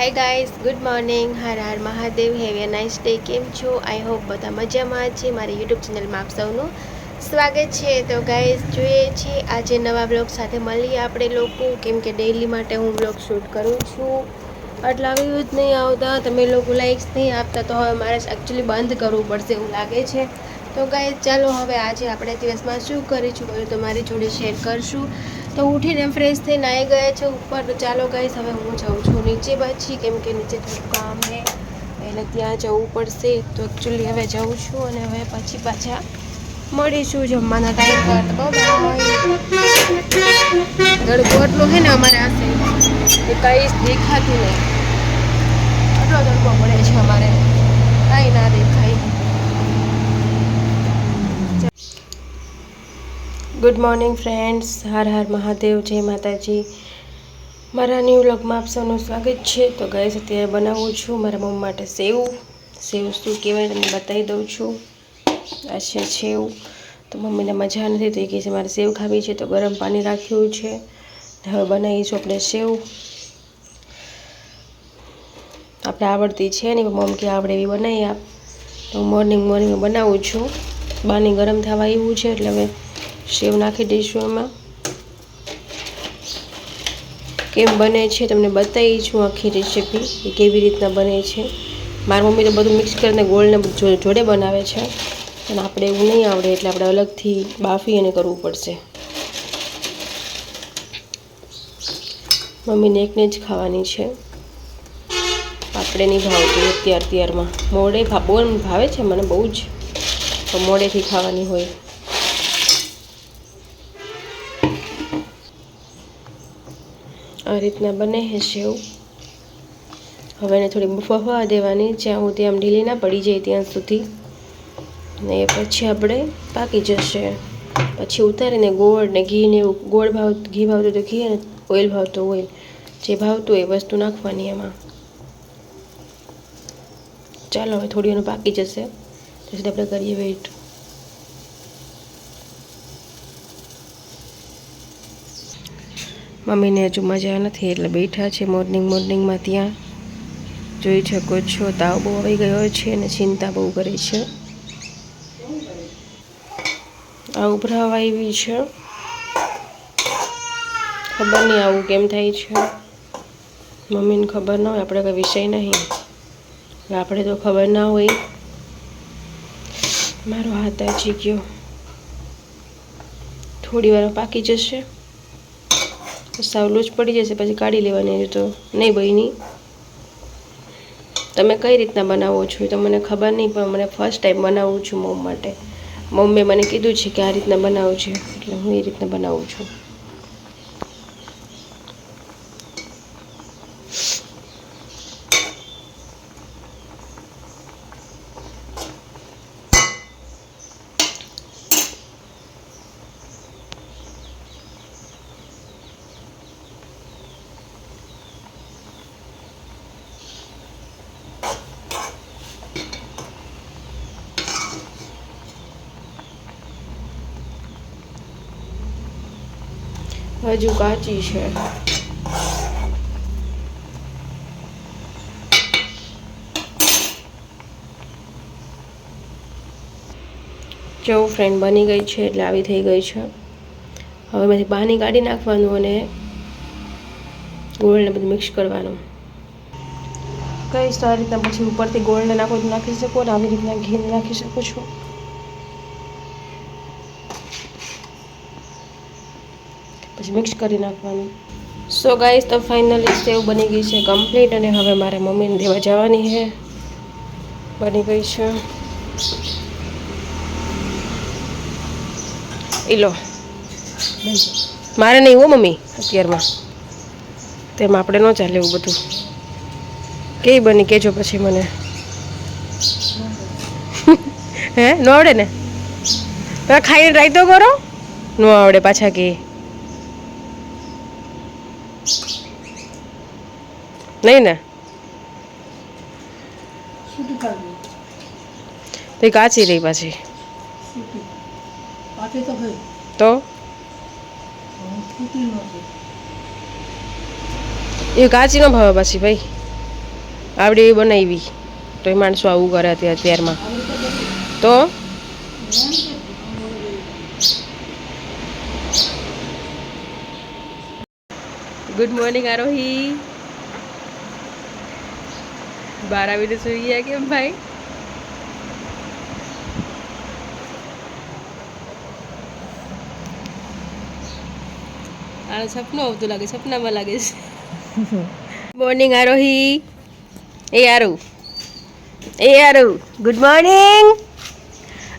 Hi guys good morning Har Har Mahadev have a nice day કેમ છો I hope બધા મજામાં છે. મારી યુટ્યુબ ચેનલમાં આપ સૌનું સ્વાગત છે. તો ગાઈઝ જોઈએ છીએ આજે નવા બ્લોગ સાથે મળીએ આપણે લોકો. કેમ કે ડેઇલી માટે હું બ્લોગ શૂટ કરું છું. આટલા વ્યૂઝ નહીં આવતા. તમે લોકો લાઇક્સ નહીં આપતા તો હવે મારે એકચ્યુઅલી બંધ કરવું પડશે એવું લાગે છે. તો ગાઈઝ ચાલો હવે આજે આપણે દિવસમાં શું કરીશું? બધું તમારી જોડે શેર કરશું. તો ઉઠીને ફ્રેશ થઈને આવી ગયા છે ઉપર. તો ચાલો ગાઈસ હવે હું જાઉં છું નીચે પાછી, કેમ કે નીચે થોડું કામ છે. એટલે ત્યાં જવું પડશે. તો એકચ્યુઅલી હવે જાઉં છું અને હવે પછી પાછા મળીશું જમવાના ટાઈમ પર. ગળગો એટલો છે ને અમારે આ સાઈડ એ કંઈ દેખાતું નહીં. આટલો તડકો પડે છે અમારે. કાંઈ ના દેખાય. Good morning friends Har Har Mahadev, જય માતાજી. મારા ન્યૂ વ્લોગમાં આપ સૌનું સ્વાગત છે. તો ગઈ અત્યારે બનાવું છું મારા મમ્મી માટે સેવ. સેવ શું કહેવાય તમને બતાવી દઉં છું. આ છે સેવ. તો મમ્મીને મજા નથી તો એ કહે છે. મારે સેવ ખાવી છે, તો ગરમ પાણી રાખ્યું છે. હવે બનાવીશું આપણે સેવ. આપણે આવડતી છે ને મમ્મી કે આવડે એવી બનાવી આપ. તો મોર્નિંગ મોર્નિંગ બનાવું છું. પાણી ગરમ થવા આવ્યું છે, એટલે હવે સેવ નાખી દઈશું એમાં કેમ બને છે તમને બતાવી છું આખી રેસીપી એ કેવી રીતના બને છે. મારી મમ્મી તો બધું મિક્સ કરીને ગોળને જોડે બનાવે છે. અને આપણે એવું નહીં આવડે એટલે આપણે અલગથી બાફી અને કરવું પડશે. મમ્મીને એકને જ ખાવાની છે. આપણે નહીં ભાવતું અત્યાર ત્યારમાં મોડે બહુ ભાવે છે મને બહુ જ. મોડેથી ખાવાની હોય. આ રીતના બને છે સેવ. હવે એને થોડી બફવા દેવાની. જ્યાં સુધી આમ ઢીલી ના પડી જાય ત્યાં સુધી. ને પછી આપણે પાકી જશે. પછી ઉતારીને ગોળ ને ઘી ને એવું, ગોળ ભાવ, ઘી ભાવતું તો ઘી અને ઓઇલ ભાવતું ઓઇલ જે ભાવતું એ વસ્તુ નાખવાની એમાં. ચાલો, હવે થોડી એનું પાકી જશે. તો સુધી આપણે કરીએ વેઇટ. મમ્મીને હજુ મજા નથી, એટલે બેઠા છે મોર્નિંગ મોર્નિંગમાં ત્યાં. જોઈ શકો છો, તાવ બહુ આવી ગયો છે અને ચિંતા બહુ કરે છે. આ ઉભરાવા આવી છે. ખબર નહીં આવું કેમ થાય છે. મમ્મીને ખબર ના હોય આપણે કંઈ વિષય નહીં. આપણે તો ખબર ના હોય. મારો હાથ આજી ગયો. થોડી વાર પાકી જશે. સાવલું જ પડી જશે, પછી કાઢી લેવાની તો. નહીં બની તમે કઈ રીતના બનાવો છો એ તો મને ખબર નહીં, પણ મને ફર્સ્ટ ટાઈમ બનાવું છું મમ માટે. મમ્મીએ મને કીધું છે કે આ રીતના બનાવું છે એટલે હું એ રીતના બનાવું છું. હજુ કાચી છે. જો ફ્રેન્ડ બની ગઈ છે એટલે આવી થઈ ગઈ છે. હવે એમાંથી પાણી કાઢી નાખવાનું અને ગોળને બધું મિક્સ કરવાનું. કઈ તો આ રીતના પછી ઉપરથી ગોળને નાખો તો નાખી શકો અને આવી રીતના ઘી નાખી શકો છો? મિક્સ કરી નાખવાનું. સો ગાઈસ તો ફાઇનલી સેવ બની ગઈ છે કમ્પ્લીટ અને હવે મારે મમ્મીને દેવા જવાની છે. બની ગઈ છે. એ લો. મારે નહીં હો મમ્મી અત્યારમાં. તેમાં આપણે ન ચાલે એવું બધું. કેવી બની કહેજો પછી મને. હે? ન આવડે ને? તમે ખાઈને ટ્રાય તો કરો ન આવડે પાછા કે. નહીં ને? તો કાચી રહી પાછી. તો? એ કાચી ન ભાવે પાછી ભાઈ. આવડી એવી બનાવી. તો એ માણસો આવું કરે અત્યારે અત્યારમાં. તો? ગુડ મોર્નિંગ આરોહી બાર આવીને સુઈ ગયા કેમ ભાઈ? આ સપનું આવતું લાગે સપનામાં લાગે છે. મોર્નિંગ આરોહી એ આરુ એ Aaru good morning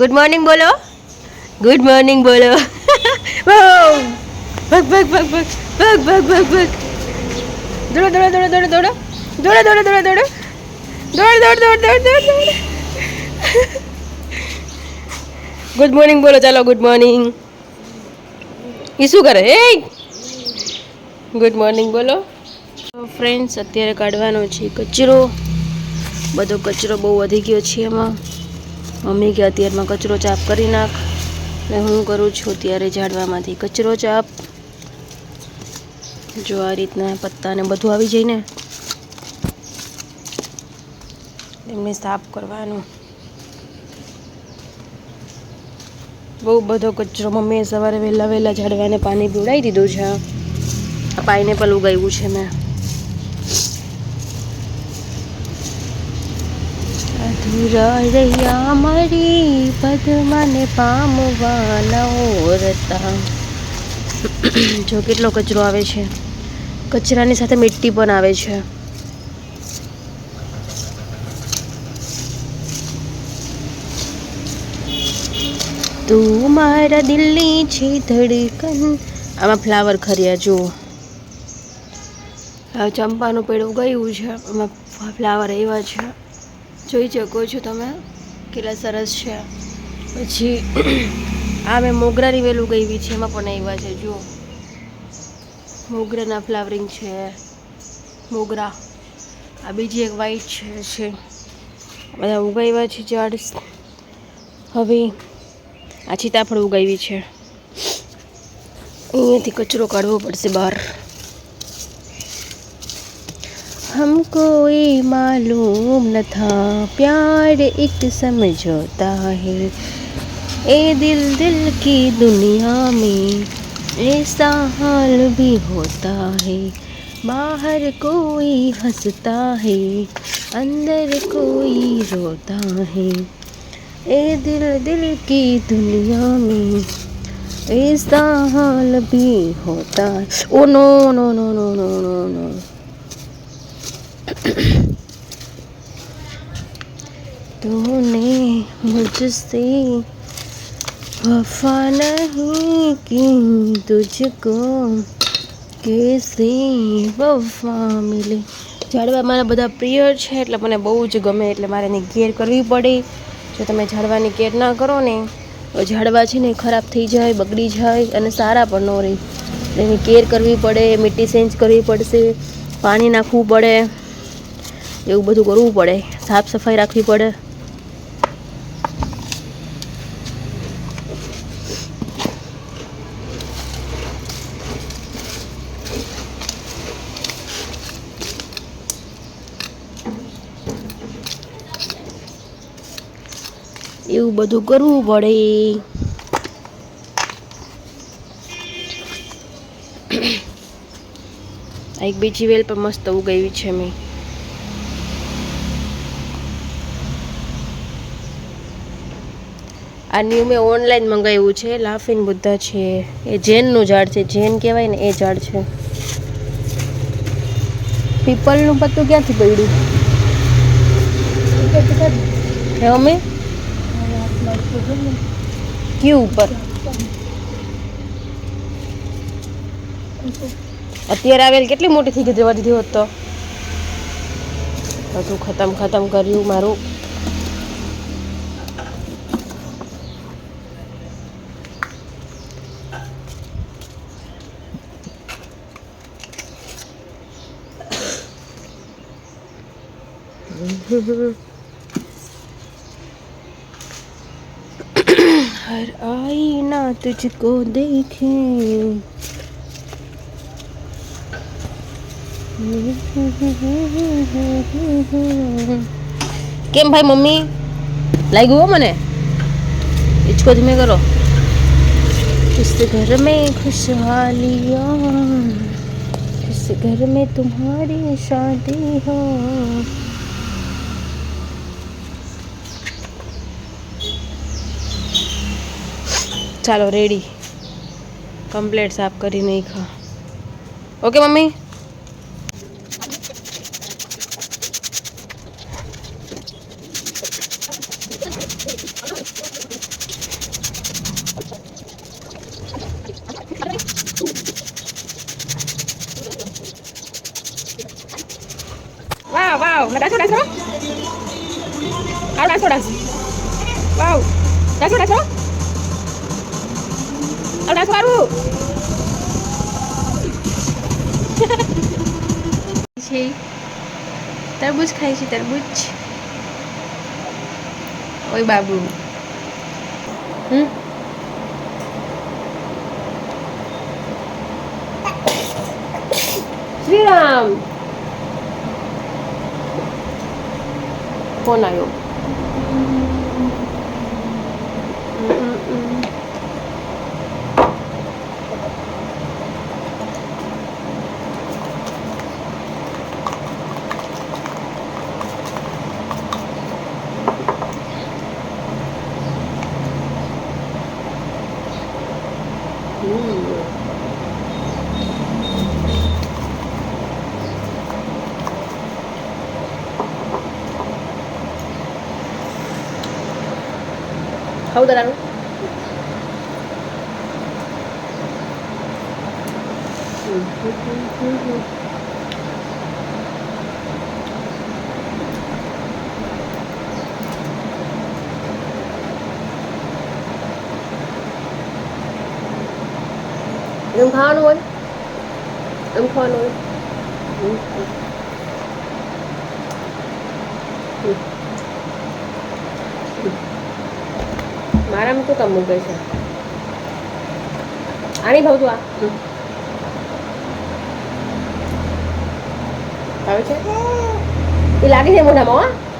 good morning બોલો ગુડ મોર્નિંગ બોલો ભગ ભગ ભગ ભગ ભગ ભગ ભગ ભગ દોડો દોડો દોડો દોડો દોડો દોડો દોડો દોડો દોડો દોડ દોડ દોડ દોડ દોડ દોડ. ગુડ મોર્નિંગ બોલો, ચાલો ગુડ મોર્નિંગ એ શું કરે? એ ગુડ મોર્નિંગ બોલો. ફ્રેન્ડ્સ અત્યારે કાઢવાનો છે કચરો. બધો કચરો બહુ વધી ગયો છે એમાં. મમ્મી કે અત્યારમાં કચરો ચાપ કરી નાખ. ને હું કરું છું ત્યારે ઝાડવામાંથી કચરો ચાપ. જો આ રીતના પત્તા ને બધું આવી જાય ને. એમને સાફ કરવાનું. બહુ બધો કચરો મમ્મીએ સવારે વહેલા વહેલા ઝાડવાને પાણી પીવડાવી દીધું છે. પાઇનેપલ ઉગાવ્યું છે મેં. અધૂરા રહ્યા મારી પદ્માને પામવાના ઓરતા. જો કેટલો કચરો આવે છે. કચરાની સાથે મિટ્ટી પણ આવે છે. તું મારા દિલની છે ધડકન. આમાં ફ્લાવર ખર્યા, જુઓ. ચંપાનું પેડ ઉગાયું છે એમાં ફ્લાવર એવા છે. જોઈ શકો છો તમે કેટલા સરસ છે. પછી આ મેં મોગરાની વેલ ઉગાવી છે, એમાં પણ એવા છે, જુઓ. મોગરાના ફ્લાવરિંગ છે, મોગરા. આ બીજી એક વાઈટ છે બધા ઉગાવ્યા છે ઝાડ. હવે આ સીતાફળ ઉગાવી છે અહીંયાથી કચરો કાઢવો પડશે બહાર हमको ये मालूम न था प्यार एक समझौता है ए दिल दिल की दुनिया में ऐसा हाल भी होता है बाहर कोई हंसता है अंदर कोई रोता है ए दिल दिल की दुनिया में ऐसा हाल भी होता है oh no no no no no no no तूने मुझसे वफा नहीं की तुझको कैसे વફા મિલે ઝાડવા મારા બધા પ્રિય છે એટલે મને બહુ જ ગમે એટલે મારે એની કેર કરવી પડે જો તમે ઝાડવાની કેર ના કરો ને, તો ઝાડવા છે ને ખરાબ થઈ જાય, બગડી જાય અને સારા પણ ન રહે. એની કેર કરવી પડે મિટ્ટી ચેન્જ કરવી પડશે, પાણી નાખવું પડે, એવું બધું કરવું પડે. સાફ સફાઈ રાખવી પડે. એવું બધું કરવું પડે. એક બીજી વેલ પણ મસ્ત ઉગાવી છે મેં. આ ન્યુ મેં ઓનલાઈન મંગાવ્યું છે લાફિન બુદ્ધા છે. એ જૈનનું ઝાડ છે જૈન કહેવાય ને એ ઝાડ છે. પીપલનું પત્તું ક્યાંથી પડ્યું? અમે? ક્યુ ઉપર? અત્યારે આવેલ કેટલી મોટી થઈ ગઈ વધી હોત તો? બધું ખતમ ખતમ કર્યું મારું. हर तुझको देखे કેમ ભાઈ મમ્મી લાગ્યું હો મને હિચકો ધીમે કરો इस घर में खुशहालियाँ इस घर में तुम्हारी शादी हो ચાલો રેડી કમ્પ્લેટ સાફ કરી નાખા ઓકે મમ્મી? তরবুজ খাইছি তরবুজ ওই বাবু। হুম? শ্রীরাম। কোন আয়োগ આવ્યો ખાવું તારાનું એમ ખાવાનું હોય એમ ખાવાનું શું કામ મૂકે છે? આની ભાવતું આ. આવે છે? એ લાગે છે મોઢામાં હા.